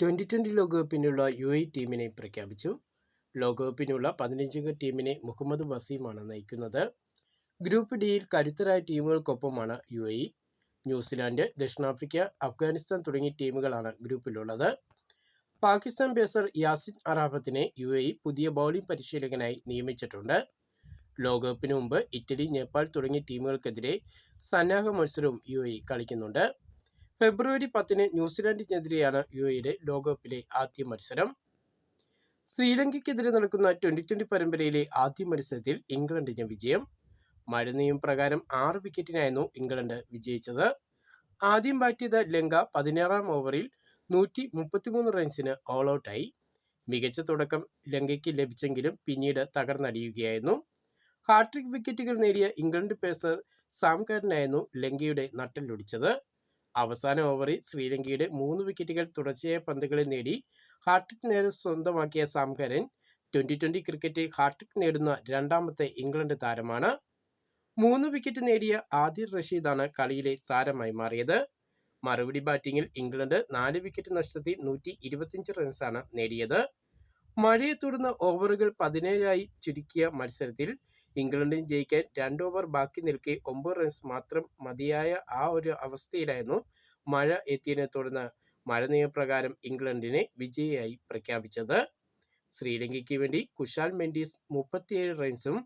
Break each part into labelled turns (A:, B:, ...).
A: Twenty twenty ലോകകപ്പിനുള്ള U A ടീമിനെ പ്രഖ്യാപിച്ചു. ലോകകപ്പിനുള്ള പതിനഞ്ചംഗ ടീമിനെ മുഹമ്മദ് വസീമാണ് നയിക്കുന്നത്. ഗ്രൂപ്പ് ഡിയിൽ കരുത്തരായ ടീമുകൾക്കൊപ്പമാണ് യു എ ന്യൂസിലാൻഡ് ദക്ഷിണാഫ്രിക്ക അഫ്ഗാനിസ്ഥാൻ തുടങ്ങിയ ടീമുകളാണ് ഗ്രൂപ്പിലുള്ളത്. പാകിസ്ഥാൻ പേസർ യാസിൻ അറാഫത്തിനെ യു എ പുതിയ ബൗളിംഗ് പരിശീലകനായി നിയമിച്ചിട്ടുണ്ട്. ലോകകപ്പിന് മുമ്പ് ഇറ്റലി നേപ്പാൾ തുടങ്ങിയ ടീമുകൾക്കെതിരെ സന്നാഹ മത്സരവും യു എ കളിക്കുന്നുണ്ട്. ഫെബ്രുവരി പത്തിന് ന്യൂസിലാൻഡിനെതിരെയാണ് യു എയുടെ ലോകകപ്പിലെ ആദ്യ മത്സരം. ശ്രീലങ്കയ്ക്കെതിരെ നടക്കുന്ന ട്വന്റി ട്വന്റി പരമ്പരയിലെ ആദ്യ മത്സരത്തിൽ ഇംഗ്ലണ്ടിന് വിജയം. മഴനിയം പ്രകാരം ആറ് വിക്കറ്റിനായിരുന്നു ഇംഗ്ലണ്ട് വിജയിച്ചത്. ആദ്യം ബാറ്റ് ചെയ്ത ലങ്ക പതിനാറാം ഓവറിൽ നൂറ്റി മുപ്പത്തിമൂന്ന് റൺസിന് ഓൾ ഔട്ടായി മികച്ച തുടക്കം ലങ്കയ്ക്ക് ലഭിച്ചെങ്കിലും പിന്നീട് തകർന്നടിയുകയായിരുന്നു. ഹാട്രിക് വിക്കറ്റുകൾ നേടിയ ഇംഗ്ലണ്ട് പേസർ സാംകാരനായിരുന്നു ലങ്കയുടെ നട്ടലൊടിച്ചത് അവസാന ഓവറിൽ ശ്രീലങ്കയുടെ മൂന്ന് വിക്കറ്റുകൾ തുടർച്ചയായ പന്തുകളിൽ നേടി. ഹാർട്രിക് നേരം സ്വന്തമാക്കിയ സാംകരൻ ട്വന്റി ട്വന്റി ക്രിക്കറ്റിൽ ഹാർട്രിക് നേടുന്ന രണ്ടാമത്തെ ഇംഗ്ലണ്ട് താരമാണ്. മൂന്ന് വിക്കറ്റ് നേടിയ ആദിർ റഷീദാണ് കളിയിലെ താരമായി മാറിയത്. മറുപടി ബാറ്റിംഗിൽ ഇംഗ്ലണ്ട് നാല് വിക്കറ്റ് നഷ്ടത്തിൽ നൂറ്റി ഇരുപത്തിയഞ്ച് റൺസാണ് നേടിയത്. മഴയെ തുടർന്ന് ഓവറുകൾ പതിനേഴായി ചുരുക്കിയ മത്സരത്തിൽ ഇംഗ്ലണ്ടിന് ജയിക്കാൻ രണ്ട് ഓവർ ബാക്കി നിൽക്കെ ഒമ്പത് റൺസ് മാത്രം മതിയായ ആ ഒരു അവസ്ഥയിലായിരുന്നു മഴ എത്തിയതിനെ തുടർന്ന് മഴ നിയമപ്രകാരം ഇംഗ്ലണ്ടിനെ വിജയിയായി പ്രഖ്യാപിച്ചത്. ശ്രീലങ്കയ്ക്ക് വേണ്ടി കുശാൽ മെൻഡീസ് മുപ്പത്തിയേഴ് റൺസും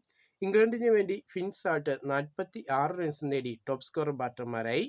A: ഇംഗ്ലണ്ടിന് വേണ്ടി ഫിൻസാൾട്ട് നാൽപ്പത്തി ആറ് റൺസും നേടി ടോപ്പ് സ്കോർ ബാറ്റർമാരായി